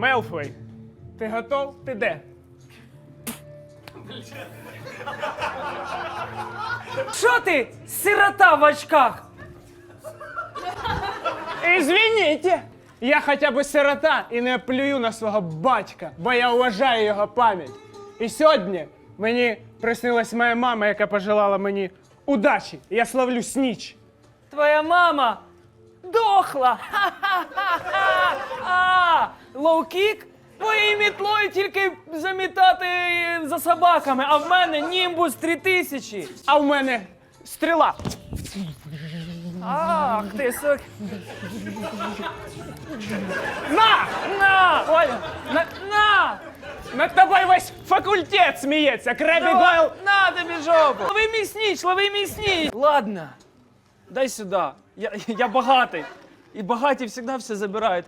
Мелфой, ти готов? Ти де? Що ти, сирота в очках? Извините, я хоча б сирота і не плюю на свого батька, бо я вважаю його пам'ять. І сьогодні мені приснилась моя мама, яка пожелала мені удачі. Я славлю сніч. Твоя мама дохла. Ха-ха-ха-ха. Лоу-кік? Твоєю мітлою тільки замітати за собаками, а в мене німбус 3000. А в мене стріла. Ах, ти сок. На! На! Ой, на, на! Над тобою весь факультет сміється. Крабі Гойл. На тобі жопу! Лови мій сніч, лови мій сніч! Ладно, дай сюди. Я, я багатий. І багаті завжди все забирають.